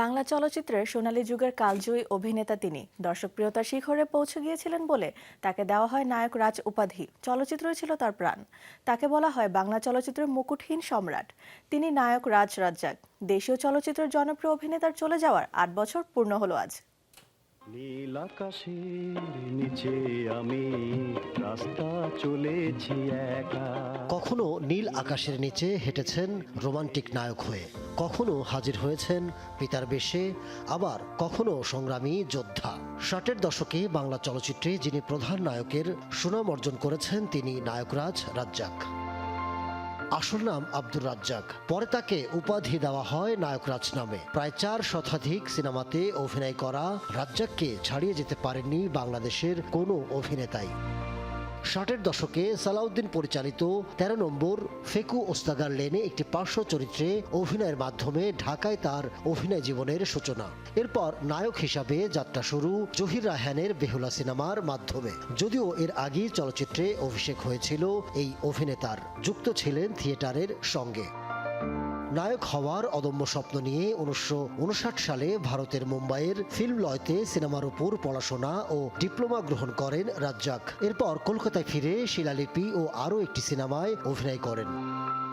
বাংলা চলচ্চিত্রের সোনালী যুগের কালজয়ী অভিনেতা তিনি। দর্শকপ্রিয়তার শিখরে পৌঁছে গিয়েছিলেন বলে তাকে দেওয়া হয় নায়ক রাজ উপাধি। চলচ্চিত্রই ছিল তার প্রাণ। তাকে বলা হয় বাংলা চলচ্চিত্রের মুকুটহীন সম্রাট। তিনি নায়ক রাজ রাজ্জাক। দেশীয় চলচ্চিত্রের জনপ্রিয় অভিনেতার চলে যাওয়ার আট বছর পূর্ণ হলো আজ। নীল আকাশের নিচে আমি রাস্তা চলেছি একা। কখনো নীল আকাশের নিচে হেঁটেছেন রোমান্টিক নায়ক হয়ে। কখনো হাজির হয়েছেন পিতার বেশে, আবার কখনো সংগ্রামী যোদ্ধা। ষাটের দশকে বাংলা চলচ্চিত্রে যিনি প্রধান নায়কের সুনাম অর্জন করেছেন, তিনি নায়করাজ রাজ্জাক। আসল নাম আব্দুর রাজ্জাক। পরে তাকে উপাধি দেওয়া হয় নায়করাজ নামে। প্রায় চার শতাধিক সিনেমাতে অভিনয় করা রাজ্জাককে ছাড়িয়ে যেতে পারেননি বাংলাদেশের কোনো অভিনেতাই। ষাটের দশকে সালাউদ্দিন পরিচালিত তেরো নম্বর ফেকু ওস্তাগার লেনে একটি পার্শ্ব চরিত্রে অভিনয়ের মাধ্যমে ঢাকায় তার অভিনয় জীবনের সূচনা। এরপর নায়ক হিসাবে যাত্রা শুরু জহির রায়হানের বেহুলা সিনেমার মাধ্যমে। যদিও এর আগেই চলচ্চিত্রে অভিষেক হয়েছিল এই অভিনেতার। যুক্ত ছিলেন থিয়েটারের সঙ্গে। নায়ক হওয়ার অদম্য স্বপ্ন নিয়ে উনিশশো উনষাট সালে ভারতের মুম্বাইয়ের ফিল্ম লয়তে সিনেমার উপর পড়াশোনা ও ডিপ্লোমা গ্রহণ করেন রাজ্জাক। এরপর কলকাতায় ফিরে শিলালিপি ও আরও একটি সিনেমায় অভিনয় করেন।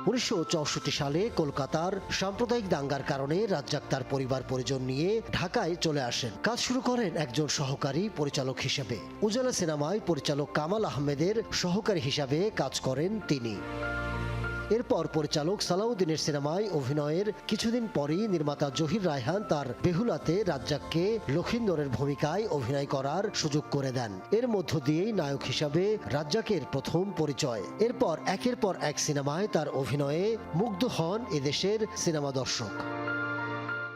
উনিশশো চৌষট্টি সালে কলকাতার সাম্প্রদায়িক দাঙ্গার কারণে রাজ্জাক তার পরিবার পরিজন নিয়ে ঢাকায় চলে আসেন। কাজ শুরু করেন একজন সহকারী পরিচালক হিসেবে। উজালা সিনেমায় পরিচালক কামাল আহমেদের সহকারী হিসাবে কাজ করেন তিনি। এরপর পরিচালক সালাউদ্দিনের সিনেমায় অভিনয়ের কিছুদিন পরই নির্মাতা জহির রায়হান তার বেহুলাতে রাজ্জাককে লক্ষিন্দরের ভূমিকায় অভিনয় করার সুযোগ করে দেন। এর মধ্য দিয়েই নায়ক হিসাবে রাজ্জাকের প্রথম পরিচয়। এরপর একের পর এক সিনেমায় তার অভিনয়ে মুগ্ধ হন এদেশের সিনেমা দর্শক।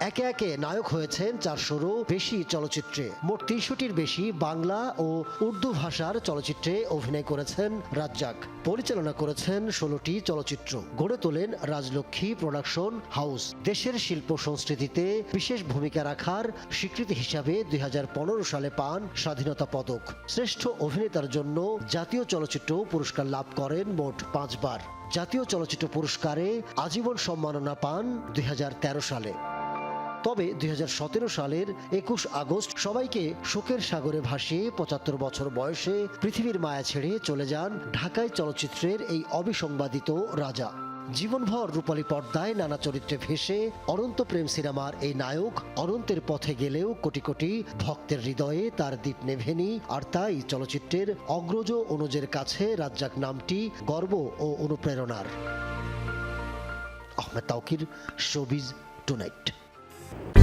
একে একে নায়ক হয়েছেন চারশোরও বেশি চলচ্চিত্রে। মোট তিনশোটির বেশি বাংলা ও উর্দু ভাষার চলচ্চিত্রে অভিনয় করেছেন রাজ্জাক। পরিচালনা করেছেন ষোলোটি চলচ্চিত্র। গড়ে তোলেন রাজলক্ষ্মী প্রোডাকশন হাউস। দেশের শিল্প সংস্কৃতিতে বিশেষ ভূমিকা রাখার স্বীকৃতি হিসাবে দুই হাজার পনেরো সালে পান স্বাধীনতা পদক। শ্রেষ্ঠ অভিনেতার জন্য জাতীয় চলচ্চিত্র পুরস্কার লাভ করেন মোট পাঁচবার। জাতীয় চলচ্চিত্র পুরস্কারে আজীবন সম্মাননা পান দুই হাজার তেরো সালে। তবে দুই হাজার সতেরো সালের একুশ আগস্ট সবাইকে শোকের সাগরে ভাসিয়ে পঁচাত্তর বছর বয়সে পৃথিবীর মায়া ছেড়ে চলে যান ঢাকায় চলচ্চিত্রের এই অবিসংবাদিত রাজা। জীবনভর রূপালী পর্দায় নানা চরিত্রে ভেসে অনন্ত প্রেম সিনেমার এই নায়ক অনন্তের পথে গেলেও কোটি কোটি ভক্তের হৃদয়ে তার দ্বীপ নেভেনি আর তাই চলচ্চিত্রের অগ্রজ অনুজের কাছে রাজ্জাক নামটি গর্ব ও অনুপ্রেরণার। Ahmed Taukir showbiz tonight. Peace.